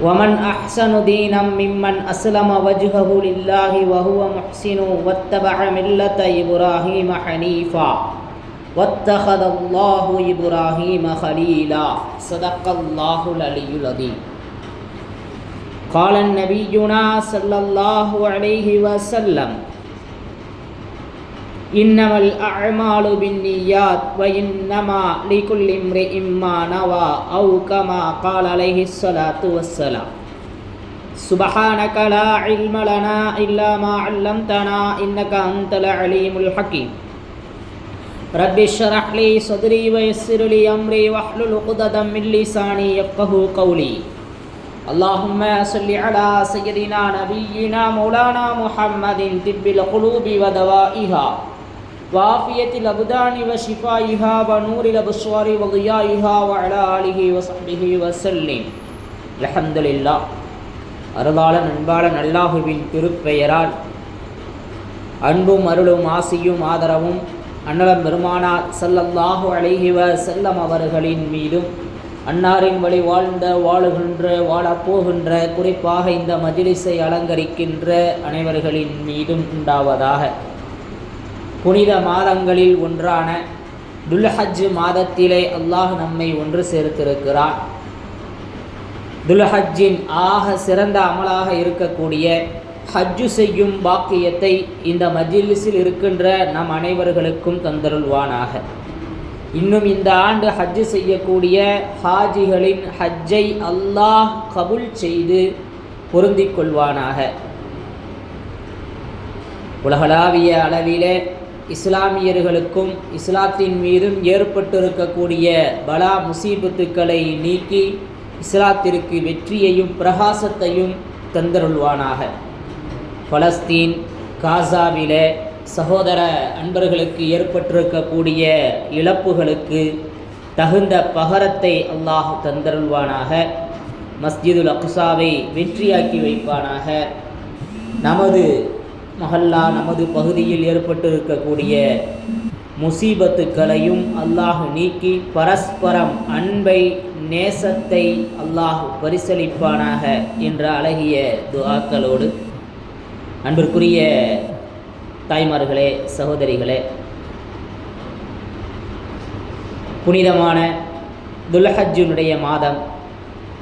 ومن أحسن دينا ممن أسلم وجهه لله وهو محسن واتبع ملة إبراهيم حنيفا واتخذ الله إبراهيم خليلا. صدق الله العلي العظيم. قال النبينا صلى الله عليه وسلم إنما الأعمال بالنيات وإنما لكل امرئ ما نوى أو كما قال عليه الصلاة والسلام سبحانك لا علم لنا إلا ما علمتنا إنك أنت العليم الحكيم رب اشرح لي صدري ويسر لي أمري واحلل عقدة من لساني يفقه قولي اللهم صل على سيدنا نبينا مولانا محمد طب القلوب ودوائها وعافية الأبدان وشفائها ونور الأبصار وضيائها وعلى آله وصحبه وسلم الحمد لله அருளாளன் அன்பாளன் அல்லாஹுவின் திருப்பெயரால் அன்பும் அருளும் ஆசியும் ஆதரவும் அன்னலம் பெருமானார் சல்லல்லாஹு அலைஹி செல்லம் அவர்களின் மீதும் அன்னாரின் வழி வாழ்ந்த வாழுகின்ற வாழப்போகின்ற குறிப்பாக இந்த மஜிலிஸை அலங்கரிக்கின்ற அனைவர்களின் மீதும் உண்டாவதாக புனித மாதங்களில் ஒன்றான துல்ஹஜ் மாதத்திலே அல்லாஹ் நம்மை ஒன்று சேர்த்திருக்கிறான் துல்ஹஜ்ஜின் ஆக சிறந்த அமலாக இருக்கக்கூடிய ஹஜ்ஜு செய்யும் பாக்கியத்தை இந்த மஜிலிஸில் இருக்கின்ற நம் அனைவர்களுக்கும் தந்தருள்வானாக. இன்னும் இந்த ஆண்டு ஹஜ்ஜு செய்யக்கூடிய ஹாஜிகளின் ஹஜ்ஜை அல்லாஹ் கபுல் செய்து பொருந்திக் கொள்வானாக. உலகளாவிய அளவிலே இஸ்லாமியர்களுக்கும் இஸ்லாத்தின் மீதும் ஏற்பட்டிருக்கக்கூடிய பலா முசீபத்துக்களை நீக்கி இஸ்லாத்திற்கு வெற்றியையும் பிரகாசத்தையும் தந்தருள்வானாக. பலஸ்தீன் காசாவில சகோதர அன்பர்களுக்கு ஏற்பட்டிருக்கக்கூடிய இழப்புகளுக்கு தகுந்த பகரத்தை அல்லாஹ் தந்தருள்வானாக. மஸ்ஜிதுல் அக்சாவை வெற்றியாக்கி வைப்பானாக. நமது மஹல்லா நமது பகுதியில் ஏற்பட்டிருக்கக்கூடிய முசீபத்துக்களையும் அல்லாஹ் நீக்கி பரஸ்பரம் அன்பை நேசத்தை அல்லாஹ் பரிசளிப்பானாக என்ற அழகிய துவாக்களோடு அன்பிற்குரிய தாய்மார்களே சகோதரிகளே புனிதமான துல்ஹஜ்ஜினுடைய மாதம்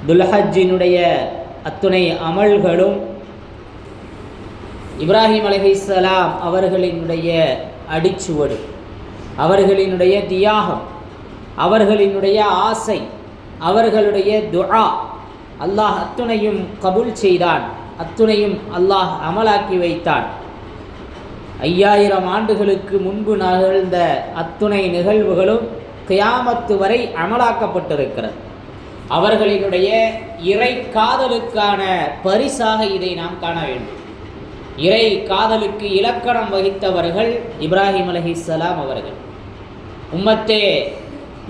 துல்ஹஜ்ஜினுடைய அத்துணை அமல்களும் இப்ராஹிம் அலஹிஸ்லாம் அவர்களினுடைய அடிச்சுவடு அவர்களினுடைய தியாகம் அவர்களினுடைய ஆசை அவர்களுடைய துஆ அல்லாஹ் அத்துணையும் கபுல் செய்தான் அத்துணையும் அல்லாஹ் அமலாக்கி வைத்தான். ஐயாயிரம் ஆண்டுகளுக்கு முன்பு நிகழ்ந்த அத்துணை நிகழ்வுகளும் கியாமத்து வரை அமலாக்கப்பட்டிருக்கிறது. அவர்களினுடைய இறை காதலுக்கான பரிசாக இதை நாம் காண வேண்டும். இறை காதலுக்கு இலக்கணம் வகித்தவர்கள் இப்ராஹிம் அலஹிஸ்லாம் அவர்கள். உம்மத்தே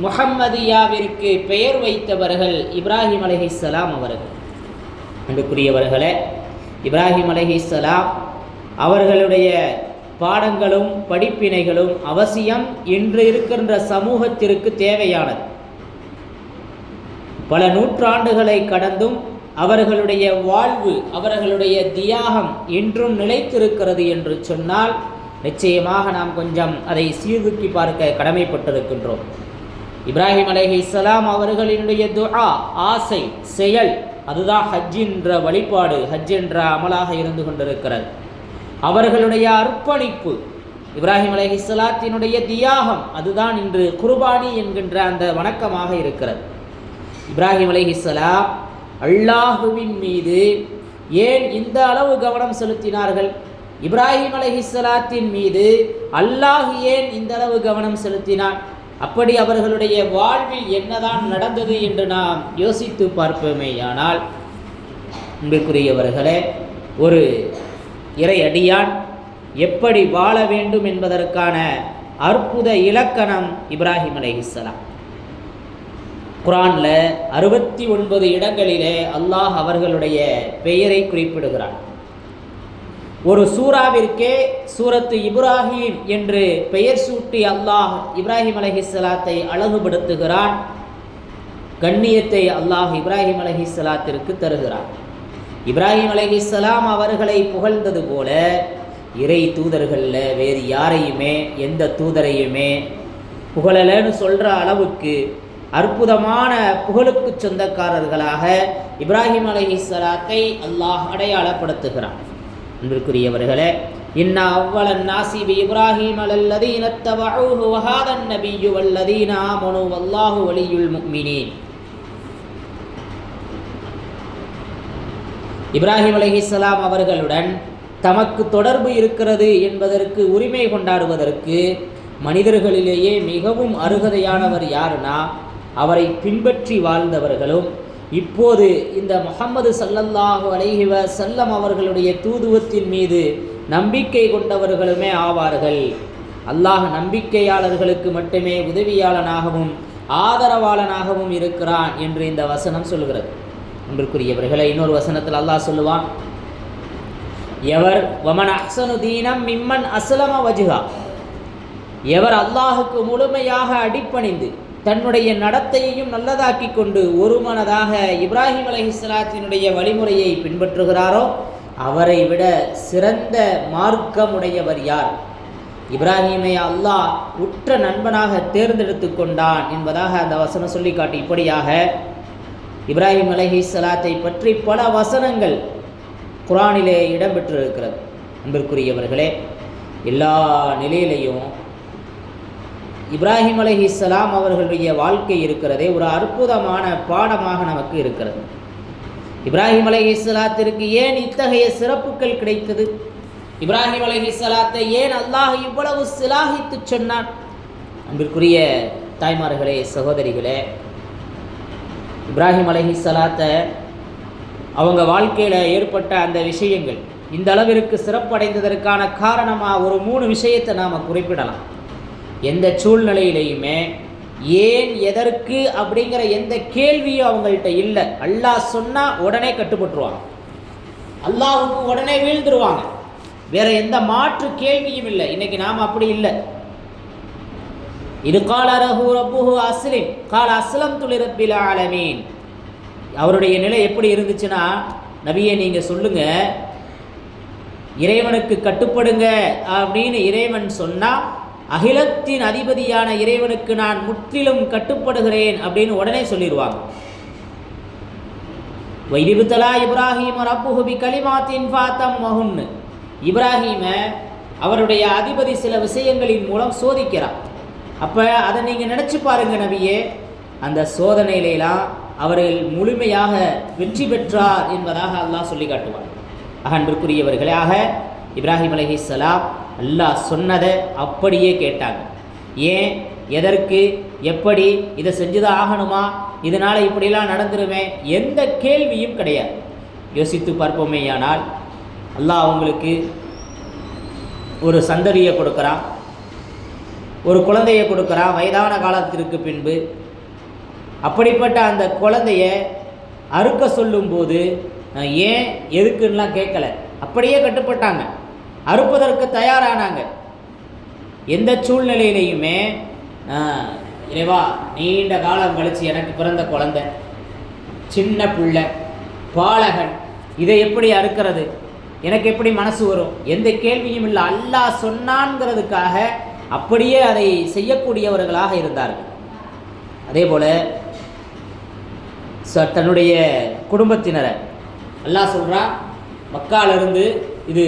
முஹம்மதியாவிற்கு பெயர் வைத்தவர்கள் இப்ராஹிம் அலஹிஸ்லாம் அவர்கள். அன்புக்குரியவர்களே இப்ராஹிம் அலஹிஸ்லாம் அவர்களுடைய பாடங்களும் படிப்பினைகளும் அவசியம் இன்று இருக்கின்ற சமூகத்திற்கு தேவையானது. பல நூற்றாண்டுகளை கடந்தும் அவர்களுடைய வாழ்வு அவர்களுடைய தியாகம் என்றும் நிலைத்திருக்கிறது என்று சொன்னால் நிச்சயமாக நாம் கொஞ்சம் அதை சீர்தூக்கி பார்க்க கடமைப்பட்டிருக்கின்றோம். இப்ராஹிம் அலேஹி இஸ்லாம் அவர்களினுடைய துஆ ஆசை செயல் அதுதான் ஹஜ் என்ற வழிபாடு ஹஜ் என்ற அமலாக இருந்து கொண்டிருக்கிறது. அவர்களுடைய அர்ப்பணிப்பு இப்ராஹிம் அலஹி இஸ்லாத்தினுடைய தியாகம் அதுதான் இன்று குர்பானி என்கின்ற அந்த வணக்கமாக இருக்கிறது. இப்ராஹிம் அலஹி இஸ்லாம் அல்லாஹுவின் மீது ஏன் இந்த அளவு கவனம் செலுத்தினார்கள்? இப்ராஹிம் அலஹிஸ்லாத்தின் மீது அல்லாஹ் ஏன் இந்த அளவு கவனம் செலுத்தினான்? அப்படி அவர்களுடைய வாழ்வில் என்னதான் நடந்தது என்று நாம் யோசித்து பார்ப்போமேயானால் அன்புக்குரியவர்களே ஒரு இறை அடியான் எப்படி வாழ வேண்டும் என்பதற்கான அற்புத இலக்கணம் இப்ராஹிம் அலைஹிஸ்ஸலாம் குரானில் அறுபத்தி ஒன்பது இடங்களிலே அல்லாஹ் அவர்களுடைய பெயரை குறிப்பிடுகிறான். ஒரு சூறாவிற்கே சூரத்து இப்ராஹிம் என்று பெயர் சூட்டி அல்லாஹ் இப்ராஹிம் அலஹிஸ்லாத்தை அழகுபடுத்துகிறான். கண்ணியத்தை அல்லாஹ் இப்ராஹிம் அலஹிஸ்லாத்திற்கு தருகிறான். இப்ராஹிம் அலஹிஸ்லாம் அவர்களை புகழ்ந்தது போல இறை தூதர்களில் வேறு யாரையுமே எந்த தூதரையுமே புகழலைன்னு சொல்கிற அளவுக்கு அற்புதமான புகழுக்கு சொந்தக்காரர்களாக இப்ராஹிம் அலஹிஸ்லாத்தை அல்லாஹ் அடையாளப்படுத்துகிறான். அன்பிற்குரியவர்களே இன்னா அவ்வளன் நாசிபி இப்ராஹிம் அலல்லதீன தபஊஹு வஹாதன் நபியு வல்லதீன ஆமனு வல்லாஹு வலியுல் முஃமினீன் இப்ராஹிம் அலஹிஸ்லாம் அவர்களுடன் தமக்கு தொடர்பு இருக்கிறது என்பதற்கு உரிமை கொண்டாடுவதற்கு மனிதர்களிலேயே மிகவும் அருகதையானவர் யாருன்னா அவரை பின்பற்றி வாழ்ந்தவர்களும் இப்போது இந்த முகமது சல்லல்லாஹு அலைஹிவ செல்லம் அவர்களுடைய தூதுவத்தின் மீது நம்பிக்கை கொண்டவர்களுமே ஆவார்கள். அல்லாஹ் நம்பிக்கையாளர்களுக்கு மட்டுமே உதவியாளனாகவும் ஆதரவாளனாகவும் இருக்கிறான் என்று இந்த வசனம் சொல்கிறது. அன்பிற்குரியவர்களை இன்னொரு வசனத்தில் அல்லாஹ் சொல்லுவான் எவர் வமன் அஹ்சனு தீனம் மிம்மன் அசலம வஜுகா எவர் அல்லாஹுக்கு முழுமையாக அடிப்பணிந்து தன்னுடைய நடத்தையையும் நல்லதாக்கி கொண்டு ஒரு மனதாக இப்ராஹிம் அலஹிஸ்லாத்தினுடைய வழிமுறையை பின்பற்றுகிறாரோ அவரை விட சிறந்த மார்க்கமுடையவர் யார்? இப்ராஹிமை அல்லாஹ் உற்ற நண்பனாக தேர்ந்தெடுத்து கொண்டான் என்பதாக அந்த வசனம் சொல்லி காட்டி இப்படியாக இப்ராஹிம் அலைஹிஸ்லாத்தை பற்றி பல வசனங்கள் குரானிலே இடம்பெற்றிருக்கிறது. அன்பிற்குரியவர்களே எல்லா நிலையிலையும் இப்ராஹிம் அலஹி இஸ்லாம் அவர்களுடைய வாழ்க்கை இருக்கிறதே ஒரு அற்புதமான பாடமாக நமக்கு இருக்கிறது. இப்ராஹிம் அலஹி இஸ்லாத்திற்கு ஏன் இத்தகைய சிறப்புகள் கிடைத்தது? இப்ராஹிம் அலஹி இஸ்லாத்தை ஏன் அல்லாஹ் இவ்வளவு சிலாகித்து சொன்னான்? அன்பிற்குரிய தாய்மார்களே சகோதரிகளே இப்ராஹிம் அலைஹிஸ்ஸலாத்தை அவங்க வாழ்க்கையில் ஏற்பட்ட அந்த விஷயங்கள் இந்த அளவிற்கு சிறப்படைந்ததற்கான காரணமாக ஒரு மூணு விஷயத்தை நாம் குறிப்பிடலாம். எந்த சூழ்நிலையிலையுமே ஏன் எதற்கு அப்படிங்கிற எந்த கேள்வியும் அவங்கள்ட்ட இல்லை. அல்லாஹ் சொன்னால் உடனே கட்டுப்பட்டுருவாங்க. அல்லாஹுக்கு உடனே வீழ்ந்துருவாங்க. வேற எந்த மாற்று கேள்வியும் இல்லை. இன்னைக்கு நாம் அப்படி இல்லை. இது கால ரஹு ரப்புஹு அஸ்லிம் கால அஸ்லம் துளிரப்பில் ஆலமீன். அவருடைய நிலை எப்படி இருந்துச்சுன்னா நபியை நீங்கள் சொல்லுங்க இறைவனுக்கு கட்டுப்படுங்க அப்படின்னு இறைவன் சொன்னால் அகிலத்தின் அதிபதியான இறைவனுக்கு நான் முற்றிலும் கட்டுப்படுகிறேன் அப்படின்னு உடனே சொல்லிடுவாங்க. வைரிபுத்தலா இப்ராஹிம் ரப்புஹுபி கலிமாத்தின் ஃபாத்தம் மகுன்னு இப்ராஹிமை அவருடைய அதிபதி சில விஷயங்களின் மூலம் சோதிக்கிறார். அப்போ அதை நீங்கள் நினச்சி பாருங்க நபியே அந்த சோதனையிலாம் அவர்கள் முழுமையாக வெற்றி பெற்றார் என்பதாக அல்லாஹ் சொல்லி காட்டுவார் அகன்றுக்குரியவர்களாக ஆக இப்ராஹிம் சலாம் அல்லாஹ் சொன்னதை அப்படியே கேட்டாங்க. ஏன்? எதற்கு? எப்படி? இதை செஞ்சுதான் ஆகணுமா? இதனால் இப்படிலாம் நடந்துருமே? எந்த கேள்வியும் கிடையாது. யோசித்து பார்ப்போமேயானால் அல்லாஹ் அவங்களுக்கு ஒரு சந்ததியை கொடுக்குறான். ஒரு குழந்தையை கொடுக்குறான் வயதான காலத்திற்கு பின்பு. அப்படிப்பட்ட அந்த குழந்தைய அறுக்க சொல்லும்போது ஏன் எதுக்குன்னெலாம் கேட்கல. அப்படியே கட்டுப்பட்டாங்க. அறுப்பதற்கு தயாரானாங்க. எந்த சூழ்நிலையிலையுமே இறைவா நீண்ட காலம் கழித்து எனக்கு பிறந்த குழந்தை சின்ன பிள்ளை பாலகன் இதை எப்படி அறுக்கிறது? எனக்கு எப்படி மனசு வரும்? எந்த கேள்வியும் இல்லை. அல்லாஹ் சொன்னான்ங்கிறதுக்காக அப்படியே அதை செய்யக்கூடியவர்களாக இருந்தார்கள். அதே போல் ச தன்னுடைய குடும்பத்தினரை அல்லாஹ் சொல்கிறா மக்காலிருந்து இது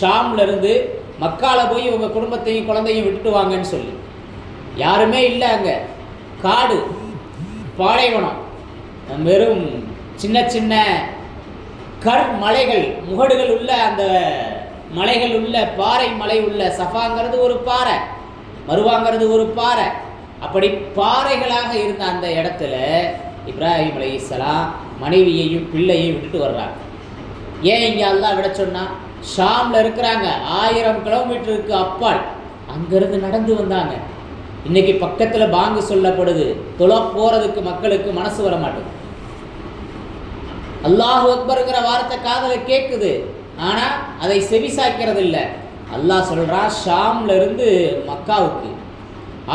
ஷாம்லேருந்து மக்காவில் போய் உங்கள் குடும்பத்தையும் குழந்தையும் விட்டுட்டு வாங்கன்னு சொல்லி. யாருமே இல்லை அங்கே. காடு. பாலைவனம். வெறும் சின்ன சின்ன கர் மலைகள் முகடுகள் உள்ள அந்த மலைகள் உள்ள பாறை மலை உள்ள சஃபாங்கிறது ஒரு பாறை மருவாங்கிறது ஒரு பாறை. அப்படி பாறைகளாக இருந்த அந்த இடத்துல இப்ராஹிம் அலைஹிஸ்ஸலாம் மனைவியையும் பிள்ளையையும் விட்டுட்டு வர்றாங்க. ஏன் இங்கே அல்லா விட சொன்னால் ஷாமில் இருக்கிறாங்க. ஆயிரம் கிலோமீட்டருக்கு அப்பால். அங்கேருந்து நடந்து வந்தாங்க. இன்னைக்கு பக்கத்தில் பாங்கு சொல்லப்படுது. தொலை போகிறதுக்கு மக்களுக்கு மனசு வர மாட்டேங்குது அல்லாஹ் அக்பருங்கிற வார்த்தை காதல கேட்குது ஆனால் அதை செவிசாய்க்கிறது இல்லை அல்லாஹ் சொல்கிறா ஷாம்ல இருந்து மக்காவுக்கு.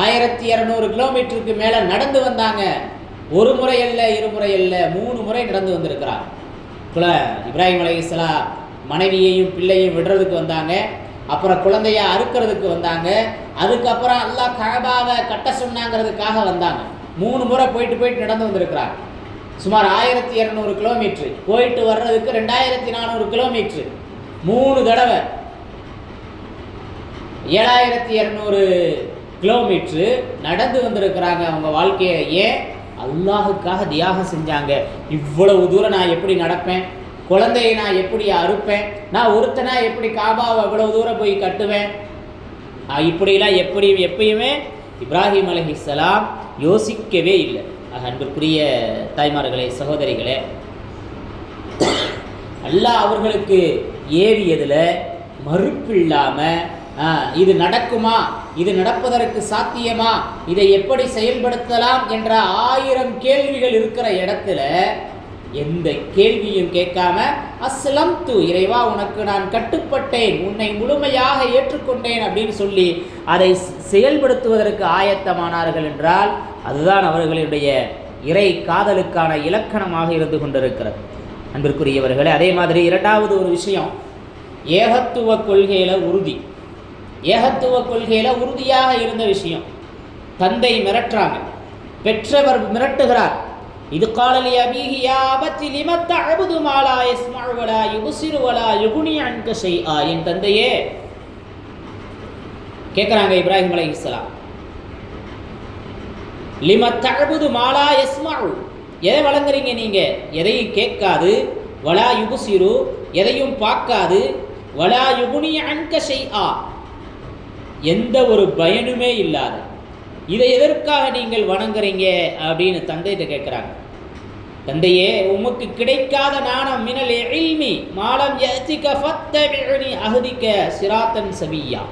ஆயிரத்தி இரநூறு கிலோமீட்டருக்கு மேலே நடந்து வந்தாங்க. ஒரு முறை இல்லை இருமுறை இல்லை மூணு முறை நடந்து வந்திருக்கிறார். குல இப்ராஹிம் அலைஹிஸ்ஸலாம் மனைவியையும் பிள்ளையும் விடுறதுக்கு வந்தாங்க. அப்புறம் குழந்தைய அறுக்கிறதுக்கு வந்தாங்க. அதுக்கப்புறம் எல்லாம் கழபாவை கட்ட சொன்னாங்கிறதுக்காக வந்தாங்க. மூணு முறை போயிட்டு போயிட்டு நடந்து வந்திருக்கிறாங்க. சுமார் ஆயிரத்தி இரநூறு கிலோமீட்ரு போயிட்டு வர்றதுக்கு ரெண்டாயிரத்தி நானூறு கிலோமீட்ரு மூணு தடவை. ஏழாயிரத்தி இரநூறு கிலோமீட்ரு நடந்து வந்திருக்கிறாங்க அவங்க வாழ்க்கையை ஏன் அல்லாஹுக்காக தியாகம் செஞ்சாங்க. இவ்வளவு தூரம் நான் எப்படி நடப்பேன்? குழந்தையை நான் எப்படி அறுப்பேன்? நான் ஒருத்தனா எப்படி காபாவை இவ்வளவு தூரம் போய் கட்டுவேன்? இப்படிலாம் எப்படி எப்பயுமே இப்ராஹிம் அலைஹிஸ்ஸலாம் யோசிக்கவே இல்லை. ஆக அன்பிற்குரிய தாய்மார்களே சகோதரிகளே அல்லாஹ் அவர்களுக்கு ஏவியதில் மறுப்பு இல்லாமல் இது நடக்குமா? இது நடப்பதற்கு சாத்தியமா? இதை எப்படி செயல்படுத்தலாம் என்ற ஆயிரம் கேள்விகள் இருக்கிற இடத்துல எந்த கேள்வியும் கேட்காம அஸ்லம் து இறைவா உனக்கு நான் கட்டுப்பட்டேன் உன்னை முழுமையாக ஏற்றுக்கொண்டேன் அப்படின்னு சொல்லி அதை செயல்படுத்துவதற்கு ஆயத்தமானார்கள் என்றால் அதுதான் அவர்களுடைய இறை காதலுக்கான இலக்கணமாக இருந்து கொண்டிருக்கிறது. அன்பிற்குரியவர்களே அதே மாதிரி இரண்டாவது ஒரு விஷயம் ஏகத்துவ கொள்கையில் உறுதி. ஏகத்துவ கொள்கையில் உறுதியாக இருந்த விஷயம் தந்தை மிரட்டுறாங்க. பெற்றவர் மிரட்டுகிறார். இது காலலி அபிஹி யா அபத்தி லிமத்த அபுது மாலா யஸ்மஉ வலா யுபசிரு வலா யுகுனி அன்க ஆ என் தந்தையே கேட்குறாங்க இப்ராஹிம் அலை இஸ்லாம் லிமத்த தஅபுது மாலா யஸ்மஉ எதை வழங்குறீங்க நீங்கள் எதையும் கேட்காது. வலா யுகுசிறு எதையும் பார்க்காது. வலா யுகுனி அன்க ஆ எந்த ஒரு பயனுமே இல்லாது. இதை எதற்காக நீங்கள் வணங்குறீங்க? அப்படின்னு தந்தைகிட்ட கேட்குறாங்க தந்தையே உமக்கு கிடைக்காத நாணம் மினல் எழில்மி மாலம் எத்திக்க ஃபத்தபிஉனி அகதிக்க சிராத்தன் சவியா.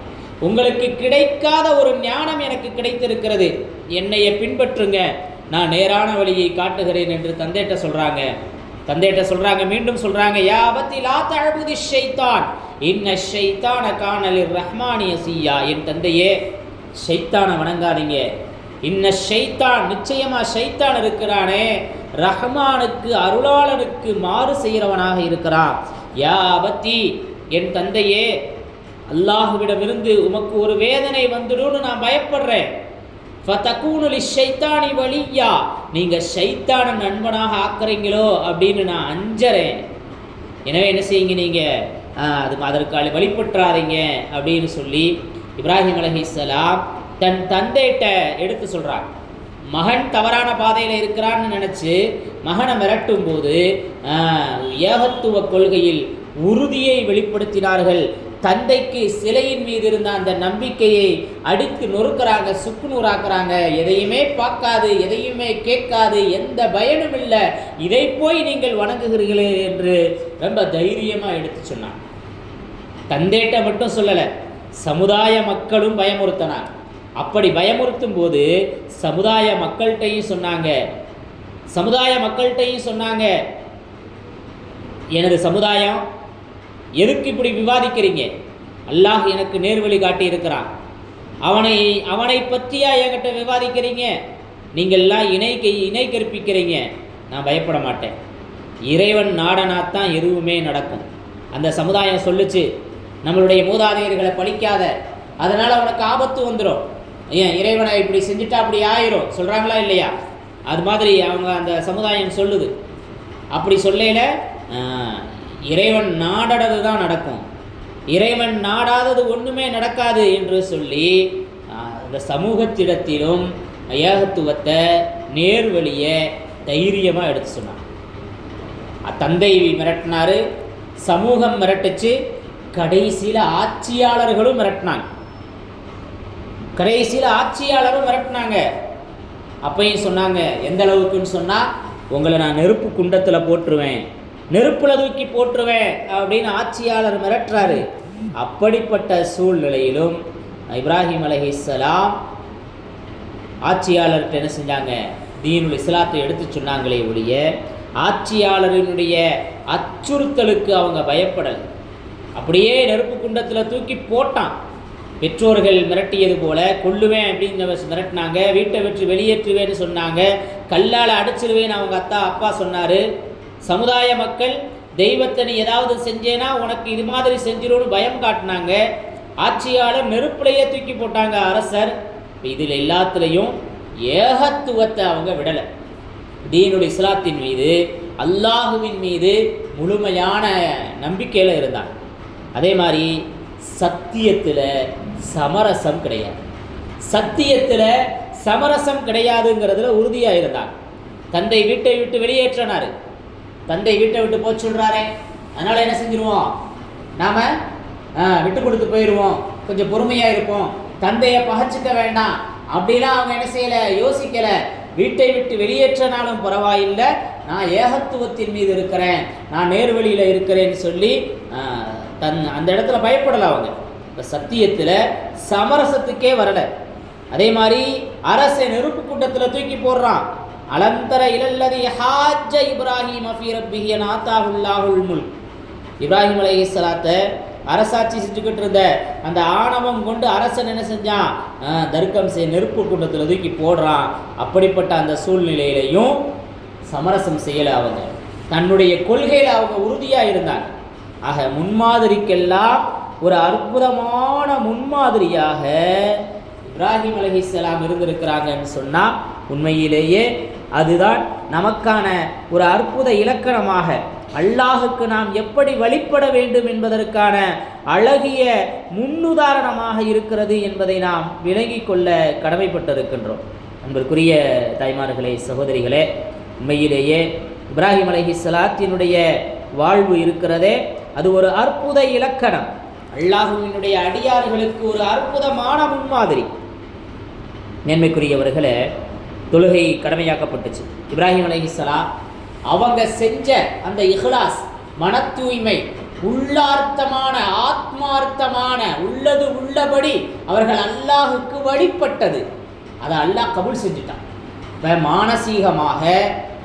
உங்களுக்கு கிடைக்காத ஒரு ஞானம் எனக்கு கிடைத்திருக்கிறது. என்னைய பின்பற்றுங்க. நான் நேரான வழியை காட்டுகிறேன் என்று தந்தைகிட்ட சொல்கிறாங்க தந்தைகிட்ட சொல்கிறாங்க மீண்டும் சொல்கிறாங்க யா அபத்தி லா தஅபுதி ஷைத்தான். இன்ன ஷைத்தான காணலிர் ரஹ்மானிய சியா. என் தந்தையே ஷைத்தானை வணங்காதீங்க. இன்ன ஷைத்தான் நிச்சயமாக ஷைத்தான் இருக்கிறானே. ரஹ்மானுக்கு அருளாளனுக்கு மாறு செய்கிறவனாக இருக்கிறான். யா அபத்தி என் தந்தையே அல்லாஹுவிடமிருந்து உமக்கு ஒரு வேதனை வந்துடும்னு நான் பயப்படுறேன். ஃபதகூனுலி ஷைத்தானி வழியா நீங்கள் ஷைத்தான நண்பனாக ஆக்குறீங்களோ அப்படின்னு நான் அஞ்சறேன். எனவே என்ன செய்யுங்க நீங்கள் அது அதற்கு வழிபட்டுறாதீங்க அப்படின்னு சொல்லி இப்ராஹிம் அலஹிஸ்லாம் தன் தந்தைகிட்ட எடுத்து சொல்கிறான் மகன் தவறான பாதையில் இருக்கிறான்னு நினச்சி மகனை மிரட்டும் போது ஏகத்துவ கொள்கையில் உறுதியை வெளிப்படுத்தினார்கள். தந்தைக்கு சிலையின் மீது இருந்த அந்த நம்பிக்கையை அடித்து நொறுக்கிறாங்க சுக்கு நூறாக்குறாங்க எதையுமே பார்க்காது எதையுமே கேட்காது எந்த பயனும் இல்லை. இதை போய் நீங்கள் வணங்குகிறீர்களே என்று ரொம்ப தைரியமாக எடுத்து சொன்னான் தந்தைட்ட மட்டும் சொல்லலை சமுதாய மக்களும் பயமுறுத்தினார். அப்படி பயமுறுத்தும் போது சமுதாய மக்கள்கிட்டையும் சொன்னாங்க. சமுதாய மக்கள்கிட்டையும் சொன்னாங்க. எனது சமுதாயம் எதுக்கு இப்படி விவாதிக்கிறீங்க? அல்லாஹ் எனக்கு நேர்வழி காட்டி இருக்கிறான் அவனை அவனை பற்றியா என்கிட்ட விவாதிக்கிறீங்க? நீங்கள்லாம் இணை கை- இணை கற்பிக்கிறீங்க. நான் பயப்பட மாட்டேன். இறைவன் நாடனாத்தான் எதுவுமே நடக்கும். அந்த சமுதாயம் சொல்லுச்சு. நம்மளுடைய மூதாதையர்களை பழிக்காத. அதனால் அவனுக்கு ஆபத்து வந்துடும் ஏன்? இறைவனை இப்படி செஞ்சுட்டா அப்படி ஆயிரும். சொல்கிறாங்களா இல்லையா? அது மாதிரி அவங்க அந்த சமுதாயம் சொல்லுது. அப்படி சொல்லையில இறைவன் நாடடது தான் நடக்கும். இறைவன் நாடாதது ஒன்றுமே நடக்காது என்று சொல்லி அந்த சமூகத்திடத்திலும் ஏகத்துவத்தை நேர்வழியை தைரியமாக எடுத்து சொன்னான். தந்தை மிரட்டினார் சமூகம் மிரட்டுச்சு கடைசியில் ஆட்சியாளர்களும் மிரட்டினாங்க. கடைசியில் ஆட்சியாளரும் மிரட்டினாங்க. அப்பையும் சொன்னாங்க எந்த அளவுக்குன்னு சொன்னால் உங்களை நான் நெருப்பு குண்டத்தில் போட்டுருவேன். நெருப்பில் தூக்கி போட்டுருவேன் அப்படின்னு ஆட்சியாளர் மிரட்டுறாரு. அப்படிப்பட்ட சூழ்நிலையிலும் இப்ராஹிம் அலைஹிஸ்ஸலாம் ஆட்சியாளர்கிட்ட என்ன செஞ்சாங்க? தீனுல் இஸ்லாத்தை எடுத்து சொன்னாங்களே ஒழிய ஆட்சியாளரினுடைய அச்சுறுத்தலுக்கு அவங்க பயப்படலை. அப்படியே நெருப்பு குண்டத்தில் தூக்கி போட்டான். பெற்றோர்கள் மிரட்டியது போல கொல்லுவேன் அப்படின்னு மிரட்டினாங்க. வீட்டை விட்டு வெளியேற்றுவேன்னு சொன்னாங்க. கல்லால் அடிச்சிருவேன்னு அவங்க அத்தா அப்பா சொன்னார். சமுதாய மக்கள் தெய்வத்தை நீ ஏதாவது செஞ்சேனா உனக்கு இது மாதிரி செஞ்சிடும்னு பயம் காட்டினாங்க. ஆட்சியாளர் நெருப்புலையே தூக்கி போட்டாங்க அரசர். இதில் எல்லாத்துலேயும் ஏகத்துவத்தை அவங்க விடலை. தீனுடைய இஸ்லாத்தின் மீது அல்லாஹுவின் மீது முழுமையான நம்பிக்கையில் இருந்தாங்க. அதே மாதிரி சத்தியத்தில் சமரசம் கிடையாது. சத்தியத்தில் சமரசம் கிடையாதுங்கிறதுல உறுதியாக இருந்தார். தந்தை வீட்டை விட்டு வெளியேற்றினார். தந்தை வீட்டை விட்டு போக சொல்கிறாரே அதனால் என்ன செஞ்சிருவோம்? நாம் விட்டு கொடுத்து போயிடுவோம் கொஞ்சம் பொறுமையாக இருப்போம். தந்தையை பகச்சிக்க வேண்டாம். அப்படிலாம் அவங்க என்ன செய்யலை? யோசிக்கலை. வீட்டை விட்டு வெளியேற்றனாலும் பரவாயில்லை. நான் ஏகத்துவத்தின் மீது இருக்கிறேன். நான் நேர்வழியில் இருக்கிறேன்னு சொல்லி தன் அந்த இடத்துல பயப்படலை அவங்க. இந்த சத்தியத்தில் சமரசத்துக்கே வரலை. அதே மாதிரி அரசை நெருப்பு கூட்டத்தில் தூக்கி போடுறான். அலந்தர இலல்லதி ஹாஜ இப்ராஹிம் அஃபி ரப்பிஹி நாத்தாஹுல்லாஹுல் முல் இப்ராஹிம் அலைஹிஸ்ஸலாத்தை அரசாட்சி செஞ்சுக்கிட்டு இருந்த அந்த ஆணவம் கொண்டு அரசன் என்ன செஞ்சான்? தர்க்கம் செய் நெருப்பு கூட்டத்தில் தூக்கி போடுறான். அப்படிப்பட்ட அந்த சூழ்நிலையிலையும் சமரசம் செய்யலை அவங்க. தன்னுடைய கொள்கையில் அவங்க உறுதியாக இருந்தாங்க. ஆக முன்மாதிரிக்கெல்லாம் ஒரு அற்புதமான முன்மாதிரியாக இப்ராஹிம் அலஹிஸ்லாம் இருந்திருக்கிறாங்கன்னு சொன்னால் உண்மையிலேயே அதுதான் நமக்கான ஒரு அற்புத இலக்கணமாக. அல்லாஹுக்கு நாம் எப்படி வழிபட வேண்டும் என்பதற்கான அழகிய முன்னுதாரணமாக இருக்கிறது என்பதை நாம் விளங்கி கொள்ள கடமைப்பட்டிருக்கின்றோம். அன்பிற்குரிய தாய்மார்களே சகோதரிகளே உண்மையிலேயே இப்ராஹிம் சலாத்தினுடைய வாழ்வு இருக்கிறதே. அது ஒரு அற்புத இலக்கணம். அல்லாஹுவினுடைய அடியார்களுக்கு ஒரு அற்புதமான முன்மாதிரி. மேன்மைக்குரியவர்களே தொழுகை கடமையாக்கப்பட்டுச்சு. இப்ராஹிம் அலைஹிஸ்ஸலாம் அவங்க செஞ்ச அந்த இஹ்லாஸ் மன தூய்மை உள்ளார்த்தமான ஆத்மார்த்தமான உள்ளது உள்ளபடி அவர்கள் அல்லாஹுக்கு வழிபட்டது. அதை அல்லாஹ் கபுல் செஞ்சுட்டான். இப்போ மானசீகமாக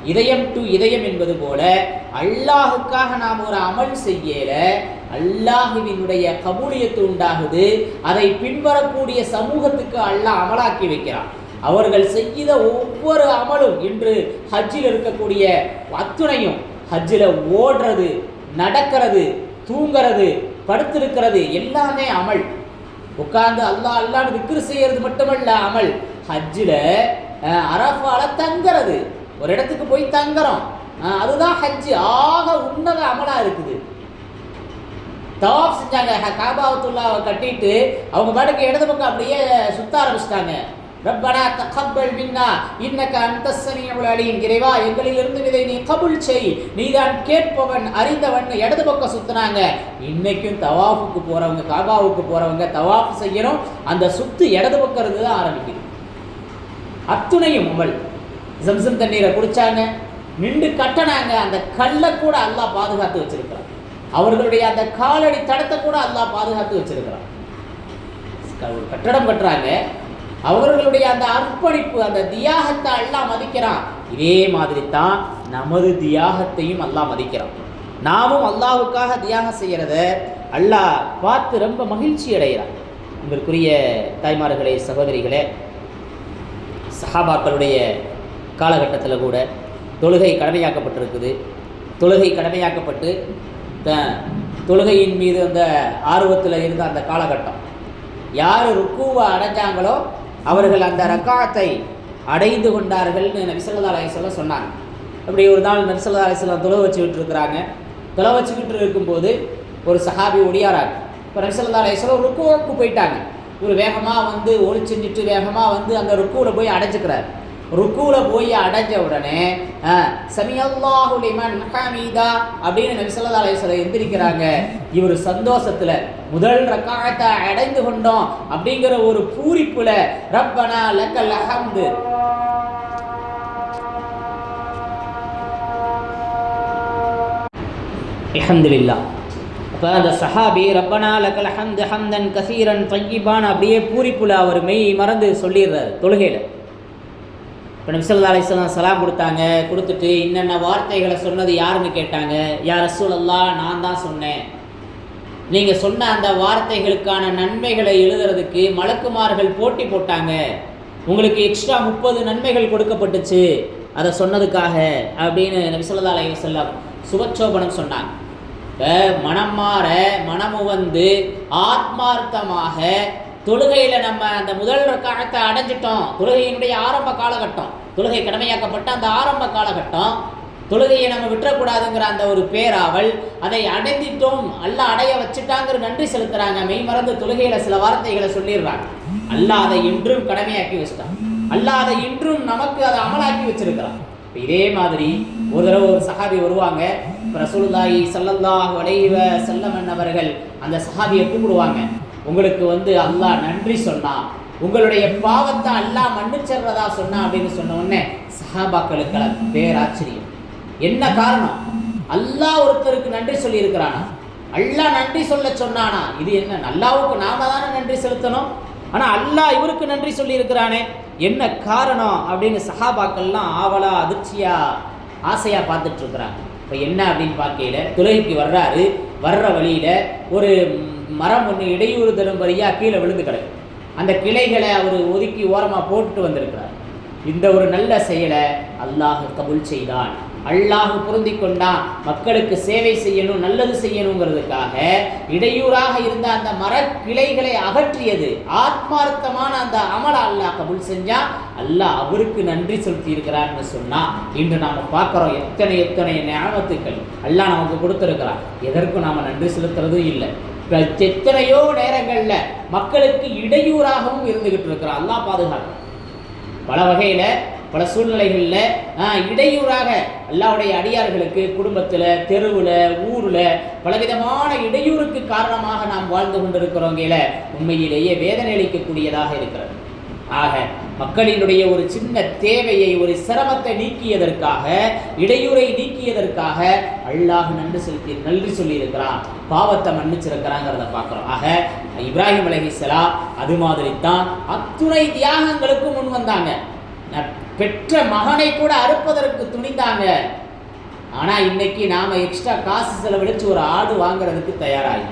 இதயம் டு இதயம் என்பது போல அல்லாஹுக்காக நாம் ஒரு அமல் செய்யல அல்லாஹுவினுடைய கபூலியத்து உண்டாகுது அதை பின்வரக்கூடிய சமூகத்துக்கு அல்லாஹ் அமலாக்கி வைக்கிறான். அவர்கள் செய்த ஒவ்வொரு அமலும் இன்று ஹஜ்ஜில் இருக்கக்கூடிய அத்துணையும் ஹஜ்ஜில் ஓடுறது நடக்கிறது தூங்கிறது படுத்திருக்கிறது எல்லாமே அமல். உட்கார்ந்து அல்லாஹ் அல்லான்னு விக்ரு செய்யறது மட்டுமல்ல அமல். ஹஜ்ஜில் அரபால தங்குறது. ஒரு இடத்துக்கு போய் தங்குறோம். அதுதான் ஹஜ்ஜு. ஆக உன்னத அமலாக இருக்குது. தவாப் செஞ்சாங்க. காபாவத்துல்லாவை கட்டிட்டு அவங்க பாட்டுக்கு இடது பக்கம் அப்படியே சுத்த ஆரம்பிச்சிட்டாங்க. ரப்பனா தகப்பல் மின்னா இன்னக்க அந்த சனியுல் அலீம். இறைவா எங்களிலிருந்து இதை நீ கபுல் செய். நீதான் கேட்பவன் அறிந்தவன். இடது பக்கம் சுத்துனாங்க. இன்னைக்கும் தவாஃபுக்கு போறவங்க காபாவுக்கு போறவங்க தவாஃப் செய்யணும். அந்த சுத்து இடது பக்கம் இருந்து தான் ஆரம்பிக்குது. அத்துணையும் அமல் ஜம்சம் தண்ணீரை குடித்தாங்க நின்று கட்டினாங்க அந்த கல்லை கூட அல்லாஹ் பாதுகாத்து வச்சிருக்கிறான். அவர்களுடைய அந்த காலடி தடத்தை கூட அல்லாஹ் பாதுகாத்து வச்சிருக்கிறான். ஒரு கட்டடம் கட்டுறாங்க. அவர்களுடைய அந்த அர்ப்பணிப்பு அந்த தியாகத்தை அல்லாஹ் மதிக்கிறான். இதே மாதிரி தான் நமது தியாகத்தையும் அல்லாஹ் மதிக்கிறான். நாமும் அல்லாவுக்காக தியாகம் செய்கிறத அல்லாஹ் பார்த்து ரொம்ப மகிழ்ச்சி அடைகிறான். உங்களுக்குரிய தாய்மார்களே சகோதரிகளே சஹாபாக்களுடைய காலகட்டத்தில் கூட தொழுகை கடமையாக்கப்பட்டிருக்குது. தொழுகை கடமையாக்கப்பட்டு த தொழுகையின் மீது அந்த ஆர்வத்தில் இருந்த அந்த காலகட்டம். யார் ருக்குவை அடைஞ்சாங்களோ அவர்கள் அந்த ரக்காத்தை அடைந்து கொண்டார்கள்னு நபிசல்லா அலையம் சொன்னாங்க. அப்படி ஒரு நாள் நபிசல்லா அலையம் தொலை வச்சுக்கிட்டு இருக்கிறாங்க தொலை வச்சுக்கிட்டு இருக்கும்போது ஒரு சஹாபி ஒடியாராங்க. இப்போ நபிசல்லா அலையம் ருக்குவுக்கு போயிட்டாங்க. இவர் வேகமாக வந்து ஒளி செஞ்சுட்டு வேகமாக வந்து அந்த ருக்குவில் போய் அடைஞ்சிக்கிறார். ருக்குவில் போய் அடைஞ்ச உடனே சமியல்லாஹு லிமன் ஹமீதா அப்படின்னு நபி ஸல்லல்லாஹு எந்திரிக்கிறாங்க. இவர் சந்தோஷத்தில் முதல் ரக்காயத்தை அடைந்து கொண்டோம் அப்படிங்கிற ஒரு பூரிப்புல ரப்பனா லக்கல் அஹம்து. அல்ஹம்துலில்லா அப்போ அந்த சஹாபி ரப்பனா லக்கல் ஹம்து ஹம்தன் கசீரன் தையிபான் அப்படியே பூரிப்புல அவர் மெய் மறந்து சொல்லிடுறாரு தொழுகையில். இப்போ நபிசல்லா அலிஸ்லாம் சலாம் கொடுத்தாங்க கொடுத்துட்டு என்னென்ன வார்த்தைகளை சொன்னது யாருன்னு கேட்டாங்க? யார் ரசூலல்லா நான் தான் சொன்னேன். நீங்கள் சொன்ன அந்த வார்த்தைகளுக்கான நன்மைகளை எழுதுறதுக்கு மலக்குமார்கள் போட்டி போட்டாங்க. உங்களுக்கு எக்ஸ்ட்ரா முப்பது நன்மைகள் கொடுக்கப்பட்டுச்சு. அதை சொன்னதுக்காக அப்படின்னு நபிசல்லா அலைஹி வஸல்லம் சுபச்சோபனம் சொன்னாங்க. இப்போ மனம் மாற மனமு வந்து ஆத்மார்த்தமாக தொழுகையில் நம்ம அந்த முதல் ரக்காயத்தை அடைஞ்சிட்டோம். தொழுகையினுடைய ஆரம்ப காலகட்டம். தொழுகை கடமையாக்கப்பட்ட அந்த ஆரம்ப காலகட்டம். தொழுகையை நம்ம விட்டுறக்கூடாதுங்கிற அந்த ஒரு பேராவல் அதை அடைந்திட்டோம் அல்ல அடைய வச்சுட்டாங்கிற நன்றி செலுத்துறாங்க. மெய் மறந்து தொழுகையில சில வார்த்தைகளை சொல்லிடுறாங்க. அல்லாஹ் அதை இன்றும் கடமையாக்கி வச்சுட்டான். அல்லாத அதை இன்றும் நமக்கு அதை அமலாக்கி வச்சிருக்கிறான். இதே மாதிரி ஒரு தடவை ஒரு சஹாபி வருவாங்க. இப்ப ரசூலுல்லாஹி வடைவ அலைஹி வஸல்லம் அவர்கள் அந்த சஹாபியை கூப்பிடுவாங்க. உங்களுக்கு வந்து அல்லாஹ் நன்றி சொன்னான் உங்களுடைய பாவத்தை அல்லாஹ் மன்னிச்சிடுறதா சொன்னா அப்படின்னு சொன்ன உடனே சஹாபாக்களுக்கு பேராச்சரியம். என்ன காரணம்? அல்லா ஒருத்தருக்கு நன்றி சொல்லி இருக்கிறானா நன்றி சொல்ல சொன்னானா? இது என்ன அல்லாவுக்கு நாம தானே நன்றி செலுத்தணும்? ஆனா அல்லாஹ் இவருக்கு நன்றி சொல்லி இருக்கிறானே என்ன காரணம் அப்படின்னு சஹாபாக்கள்லாம் ஆவலா அதிர்ச்சியா ஆசையா பார்த்துட்டு இருக்கிறாங்க. இப்போ என்ன அப்படின்னு பார்க்கையில துலகிக்கு வர்றாரு. வர்ற வழியில ஒரு மரம் ஒன்று இடையூறு தரும்படியா கீழே விழுந்து கிடக்கு. அந்த கிளைகளை அவர் ஒதுக்கி ஓரமாக போட்டுட்டு வந்திருக்கிறார். இந்த ஒரு நல்ல செயலை அல்லாஹ் கபுல் செய்தான். அல்லாஹ் பொருந்தி கொண்டான். மக்களுக்கு சேவை செய்யணும் நல்லது செய்யணுங்கிறதுக்காக இடையூறாக இருந்த அந்த மரக்கிளைகளை அகற்றியது. ஆத்மார்த்தமான அந்த அமல அல்லாஹ் கபுல் செஞ்சா அல்லாஹ் அவருக்கு நன்றி செலுத்தி இருக்கிறான்னு சொன்னா இன்று நாம பார்க்குறோம் எத்தனை எத்தனை ஞாபகத்துக்கள் அல்லாஹ் நமக்கு கொடுத்துருக்கிறான். எதற்கும் நாம நன்றி செலுத்துறதும் இல்லை. எத்தனையோ நேரங்களில் மக்களுக்கு இடையூறாகவும் இருந்துகிட்டு இருக்கிறான். அல்லா பாதுகாப்பு பல வகையில் பல சூழ்நிலைகளில் இடையூறாக அல்லாவுடைய அடியார்களுக்கு குடும்பத்தில் தெருவில் ஊரில் பலவிதமான இடையூறுக்கு காரணமாக நாம் வாழ்ந்து கொண்டிருக்கிறவங்கள உண்மையிலேயே வேதனை அளிக்கக்கூடியதாக இருக்கிறது. ஆக மக்களினுடைய ஒரு சின்ன தேவையை ஒரு சிரமத்தை நீக்கியதற்காக இடையூறை நீக்கியதற்காக அல்லாஹ் நன்றி செலுத்தி நன்றி சொல்லியிருக்கிறான். பாவத்தை மன்னிச்சிருக்கிறாங்கிறத பார்க்குறோம். ஆக இப்ராஹிம் அலஹிஸ்லா அது மாதிரி தான் அத்துணை தியாகங்களுக்கு முன் வந்தாங்க. பெற்ற மகனை கூட அறுப்பதற்கு துணிந்தாங்க. ஆனால் இன்னைக்கு நாம் எக்ஸ்ட்ரா காசு செலவழித்து ஒரு ஆடு வாங்குறதுக்கு தயாராகி.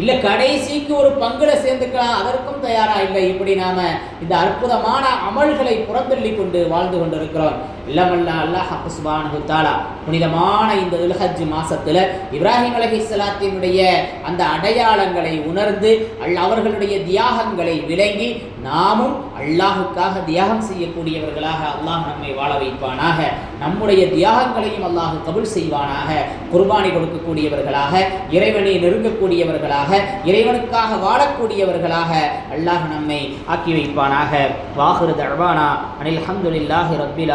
இல்ல கடைசிக்கு ஒரு பங்குல சேர்ந்துக்கலாம் அதற்கும் தயாரா இல்லை. இப்படி நாம இந்த அற்புதமான அமல்களை புறந்தள்ளி கொண்டு வாழ்ந்து கொண்டிருக்கிறோம். இல்லமல்லா அல்லாஹ் சுப்ஹானஹு தஆலா புனிதமான இந்த உலஹஜ் மாசத்துல இப்ராஹிம் அலைஹிஸ்ஸலாத்தினுடைய அந்த அடையாளங்களை உணர்ந்து அல் அவர்களுடைய தியாகங்களை விளங்கி நாமும் அல்லாஹுக்காக தியாகம் செய்யக்கூடியவர்களாக அல்லாஹ் நம்மை வாழ வைப்பானாக. நம்முடைய தியாகங்களையும் அல்லாஹ் கபுல் செய்வானாக. குர்பானி கொடுக்கக்கூடியவர்களாக இறைவனை நெருங்கக்கூடியவர்களாக இறைவனுக்காக வாழக்கூடியவர்களாக அல்லாஹ் நம்மை ஆக்கி வைப்பானாக. வாகுரு தழ்வானா அனில் அஹமதுல்லாஹி ரப்பில்